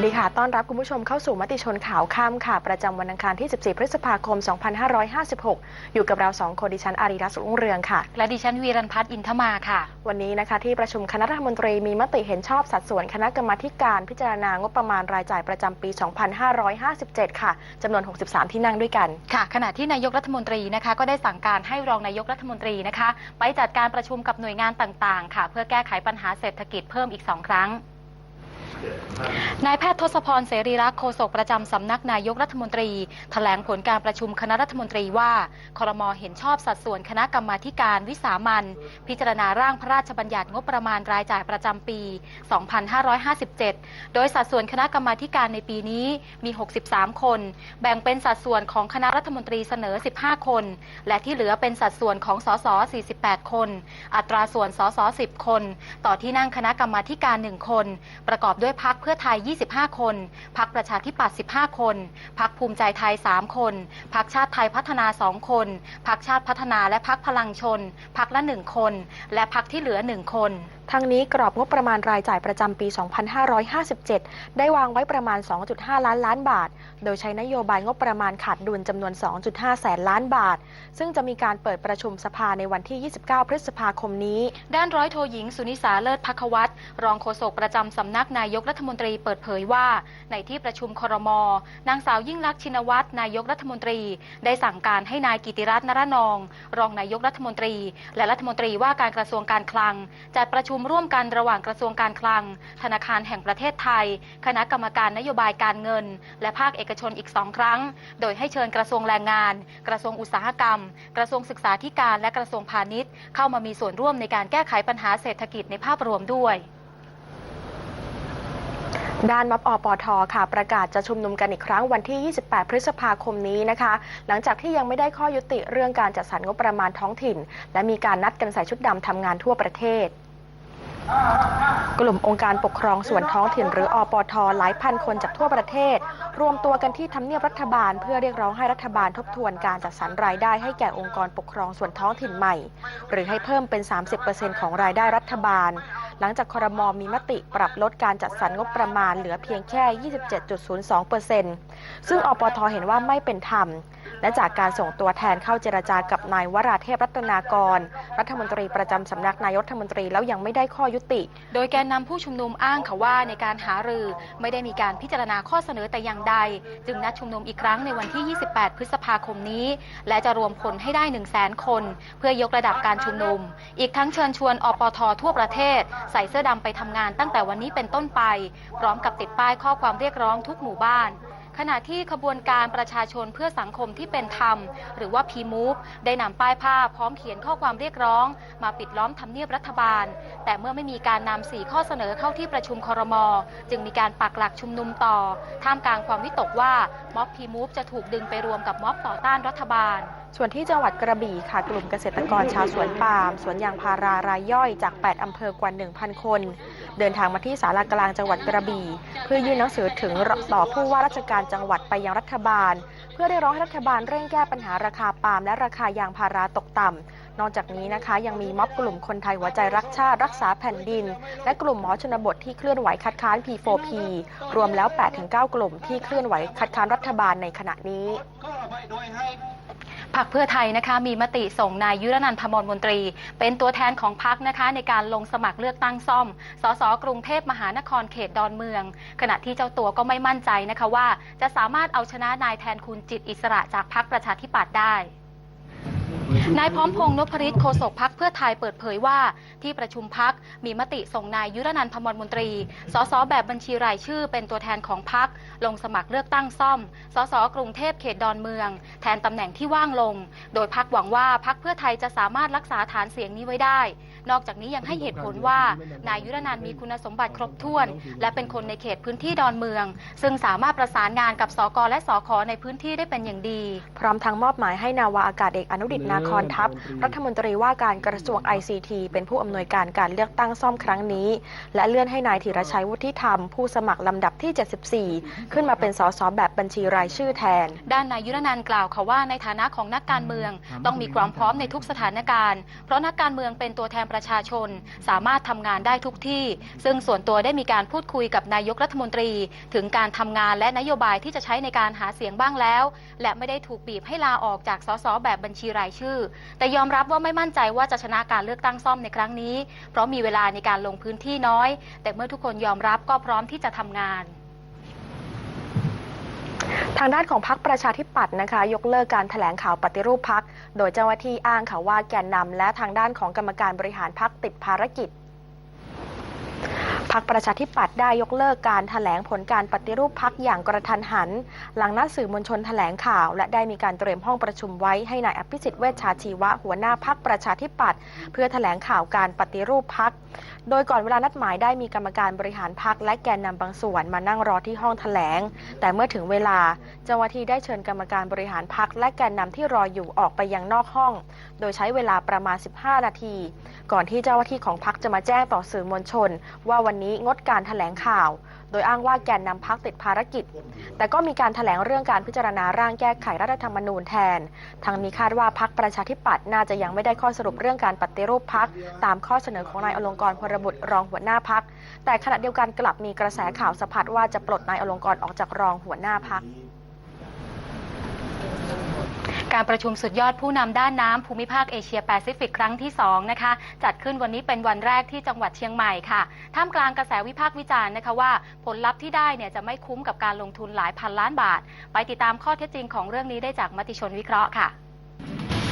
วัสดีค่ะ ต้อนรับคุณผู้ชมเข้าสู่มติชนข่าวค่ำค่ะ ประจำวันอังคารที่ 14 พฤษภาคม 2556 อยู่กับเราสองคนดิฉันอารีรัตน์สุขรุ่งเรืองค่ะ และดิฉันวีรันพัฒน์อินทมาค่ะ วันนี้นะคะที่ประชุมคณะรัฐมนตรีมีมติเห็นชอบสัดส่วนคณะกรรมาธิการพิจารณางบประมาณรายจ่ายประจำปี 2557 ค่ะจำนวน 63 ที่นั่งด้วยกัน ค่ะ ขณะที่นายกรัฐมนตรีนะคะก็ได้สั่งการให้รองนายกรัฐมนตรีนะคะ ไปจัดการประชุมกับหน่วยงานต่างๆ ค่ะ เพื่อแก้ไขปัญหาเศรษฐกิจเพิ่มอีก 2 ครั้ง นายแพทย์ทศพรเสรีรักษ์โฆษกประจำสำนักนายกรัฐมนตรีแถลงผลการประชุมคณะรัฐมนตรีว่าคอรมอเห็นชอบสัดส่วนคณะกรรมาธิการวิสามันพิจารณาร่างพระราชบัญญัติงบประมาณรายจ่ายประจำปี 2557 โดยสัดส่วนคณะกรรมาธิการในปีนี้มี 63 คน แบ่งเป็นสัดส่วนของคณะรัฐมนตรีเสนอ 15 คน และที่เหลือเป็นสัดส่วนของสส 48 คน อัตราส่วนสส 10 คน ต่อที่นั่งคณะกรรมาธิการ 1 คน ประกอบด้วยพักเพื่อไทย 25 คน พักประชาธิปัตย์ 15 คน พักภูมิใจไทย 3 คน พักชาติไทยพัฒนา 2 คน พักชาติพัฒนาและพักพลังชน พักละ 1 คน และพักที่เหลือ 1 คนทั้งนี้กรอบงบประมาณรายจ่ายประจำปี 2557 ได้วางไว้ประมาณ 2.5 ล้านล้านบาท โดยใช้นโยบายงบประมาณขาดดุลจำนวน 2.5 แสนล้านบาท ซึ่งจะมีการเปิดประชุมสภาในวันที่ 29 พฤษภาคมนี้ ด้านร้อยโทหญิง สุนิสาเลิศพักวัตรรองโฆษกประจำสำนักนายายกรัฐมนตรีเปิดเผยว่า ในที่ประชุมครม นางสาวยิ่งลักษณ์ชินวัตรนายกรัฐมนตรี ได้สั่งการให้นายกิติรัตน์นรนอง รองนายกรัฐมนตรี และรัฐมนตรีว่าการกระทรวงการคลัง จัดประชุมร่วมกันระหว่างกระทรวงการคลัง ธนาคารแห่งประเทศไทย คณะกรรมการนโยบายการเงิน และภาคเอกชนอีกสองครั้ง โดยให้เชิญกระทรวงแรงงาน กระทรวงอุตสาหกรรม กระทรวงศึกษาธิการและกระทรวงพาณิชย์ เข้ามามีส่วนร่วมในการแก้ไขปัญหาเศรษฐกิจในภาพรวมด้วย ด้านม็อบอปทค่ะ ประกาศจะชุมนุมกันอีกครั้งวันที่ 28 พฤษภาคมนี้นะคะ หลังจากที่ยังไม่ได้ข้อยุติเรื่องการจัดสรรงบประมาณท้องถิ่น และมีการนัดกันใส่ชุดดำทำงานทั่วประเทศ กลุ่มองค์การปกครองส่วนท้องถิ่น หรืออปท หลายพันคนจากทั่วประเทศ รวมตัวกันที่ทำเนียบรัฐบาล เพื่อเรียกร้องให้รัฐบาลทบทวนการจัดสรรรายได้ให้แก่องค์กรปกครองส่วนท้องถิ่นใหม่ หรือให้เพิ่มเป็น 30%ของรายได้รัฐบาล หลังจากครมมีมติปรับลดการจัดสรรงบประมาณเหลือเพียงแค่ 27.02%ซึ่งอปทเห็นว่าไม่เป็นธรรม และจากการส่งตัวแทนเข้าเจรจากับนายวราเทพรัตนากร รัฐมนตรีประจำสำนักนายรัฐมนตรีแล้วยังไม่ได้ข้อยุติ โดยแกนนำผู้ชุมนุมอ้างค่ะว่าในการหารือไม่ได้มีการพิจารณาข้อเสนอแต่อย่างใด จึงนัดชุมนุมอีกครั้งในวันที่ 28 พฤษภาคมนี้ และจะรวมคนให้ได้ 1 0 0 0 0แสนคน เพื่อยกระดับการชุมนุม อีกทั้งเชิญชวนอปททั่วประเทศใส่เสื้อดำไปทำงานตั้งแต่วันนี้เป็นต้นไป พร้อมกับติดป้ายข้อความเรียกร้องทุกหมู่บ้านขณะที่ขบวนการประชาชนเพื่อสังคมที่เป็นธรรม หรือว่า p m o v e ได้นำป้ายผ้าพร้อมเขียนข้อความเรียกร้อง มาปิดล้อมทำเนียบรัฐบาล แต่เมื่อไม่มีการนำสี่ข้อเสนอเข้าที่ประชุมครมจึงมีการปักหลักชุมนุมต่อ ท่ามกลางความวิตกว่าม็อบ p m o v e จะถูกดึงไปรวมกับม็อบต่อต้านรัฐบาล ส่วนที่จังหวัดกระบี่ค่ะกลุ่มเกษตรกรชาวสวนปาล์มสวนยางพารารายย่อยจาก 8 อำเภอกว่า 1,000 คน เดินทางมาที่ศาลากลางจังหวัดกระบี่ เพื่อยื่นหนังสือถึงต่อผู้ว่าราชการจังหวัดไปยังรัฐบาล เพื่อได้ร้องให้รัฐบาลเร่งแก้ปัญหาราคาปาล์มและราคายางพาราตกต่ำนอกจากนี้นะคะ ยังมีม็อบกลุ่มคนไทยหัวใจรักชาติรักษาแผ่นดิน และกลุ่มหมอชนบทที่เคลื่อนไหวคัดค้าน P4P รวมแล้ว 8-9 กลุ่มที่เคลื่อนไหวคัดค้านรัฐบาลในขณะนี้ พักเพื่อไทยนะคะมีมติส่งนายยุรนันท์พมรมนตรี เป็นตัวแทนของพักนะคะในการลงสมัครเลือกตั้งซ่อม สสกรุงเทพมหานครเขตดอนเมือง ขณะที่เจ้าตัวก็ไม่มั่นใจนะคะว่า จะสามารถเอาชนะนายแทนคุณจิตอิสระจากพักประชาธิปัตย์ได้ นายพร้อมพงศ์นพฤทธิ์โฆษกพักเพื่อไทยเปิดเผยว่า ที่ประชุมพักมีมติส่งนายยุรนันท์พมรมนตรี สสแบบบัญชีรายชื่อเป็นตัวแทนของพักลงสมัครเลือกตั้งซ่อม สสกรุงเทพเขตดอนเมือง แทนตำแหน่งที่ว่างลง โดยพักหวังว่าพักเพื่อไทยจะสามารถรักษาฐานเสียงนี้ไว้ได้ นอกจากนี้ยังให้เหตุผลว่านายยุรนันท์มีคุณสมบัติครบถ้วน และเป็นคนในเขตพื้นที่ดอนเมือง ซึ่งสามารถประสานงานกับสกและสคในพื้นที่ได้เป็นอย่างดี พร้อมทั้งมอบหมายให้นาวาอากาศเอกอนุดิตนาคอนทัพ รัฐมนตรีว่าการกระทรวง ICT เป็นผู้อำนวยการการเลือกตั้งซ่อมครั้งนี้ และเลื่อนให้นายธีรชัยวุฒิธรรม ผู้สมัครลำดับที่ 74 ขึ้นมาเป็นสสแบบบัญชีรายชื่อแทน ด้านนายยุรนันท์กล่าวค่ะว่าในฐานะของนักการเมือง ต้องมีความพร้อมในทุกสถานการณ์ เพราะนักการเมืองเป็นตัวแทนประประชาชน สามารถทำงานได้ทุกที่ ซึ่งส่วนตัวได้มีการพูดคุยกับนายกรัฐมนตรี ถึงการทำงานและนโยบายที่จะใช้ในการหาเสียงบ้างแล้ว และไม่ได้ถูกบีบให้ลาออกจากสสแบบบัญชีรายชื่อ แต่ยอมรับว่าไม่มั่นใจว่าจะชนะการเลือกตั้งซ่อมในครั้งนี้ เพราะมีเวลาในการลงพื้นที่น้อย แต่เมื่อทุกคนยอมรับก็พร้อมที่จะทำงาน ทางด้านของพรรคประชาธิปัตย์นะคะ ยกเลิกการถแถลงข่าวปฏิรูปพัก โดยเจ้าหน้าที่อ้างค่ะว่าแกนนำและทางด้านของกรรมการบริหารพักติดภารกิจพักประชาธิปัตย์ได้ยกเลิกการถแถลงผลการปฏิรูปพักอย่างกระทันหัน หลังนัดสื่อมวลชนถแถลงข่าว และได้มีการเตรียมห้องประชุมไว้ให้นายอภิสิทธิ์เวชชาชีวะหัวหน้าพักประชาธิปัตย์เพื่อถแถลงข่าวการปฏิรูปพัก โดยก่อนเวลานัดหมายได้มีกรรมการบริหารพักและแกนนำบางส่วนมานั่งรอที่ห้องแถลง แต่เมื่อถึงเวลาเจ้าหน้าที่ได้เชิญกรรมการบริหารพักและแกนนำที่รออยู่ออกไปยังนอกห้อง โดยใช้เวลาประมาณ 15 นาที ก่อนที่เจ้าหน้าที่ของพักจะมาแจ้งต่อสื่อมวลชน ว่าวันนี้งดการแถลงข่าว โดยอ้างว่าแกนนำพักติดภารกิจ แต่ก็มีการแถลงเรื่องการพิจารณาร่างแก้ไขรัฐธรรมนูญแทนทางนี้คาดว่าพักประชาธิปัตย์น่าจะยังไม่ได้ข้อสรุปเรื่องการปฏิรูปพักตามข้อเสนอของนายอลงกรพลบุตรรองหัวหน้าพักแต่ขณะเดียวกันกลับมีกระแสข่าวสะพัดว่าจะปลดนายอลงกรออกจากรองหัวหน้าพัก การประชุมสุดยอดผู้นำด้านน้ำภูมิภาคเอเชียแปซิฟิกครั้งที่ 2 นะคะ จัดขึ้นวันนี้เป็นวันแรกที่จังหวัดเชียงใหม่ค่ะ ท่ามกลางกระแสวิพากษ์วิจารณ์นะคะว่าผลลัพธ์ที่ได้เนี่ยจะไม่คุ้มกับการลงทุนหลายพันล้านบาท ไปติดตามข้อเท็จจริงของเรื่องนี้ได้จากมติชนวิเคราะห์ค่ะ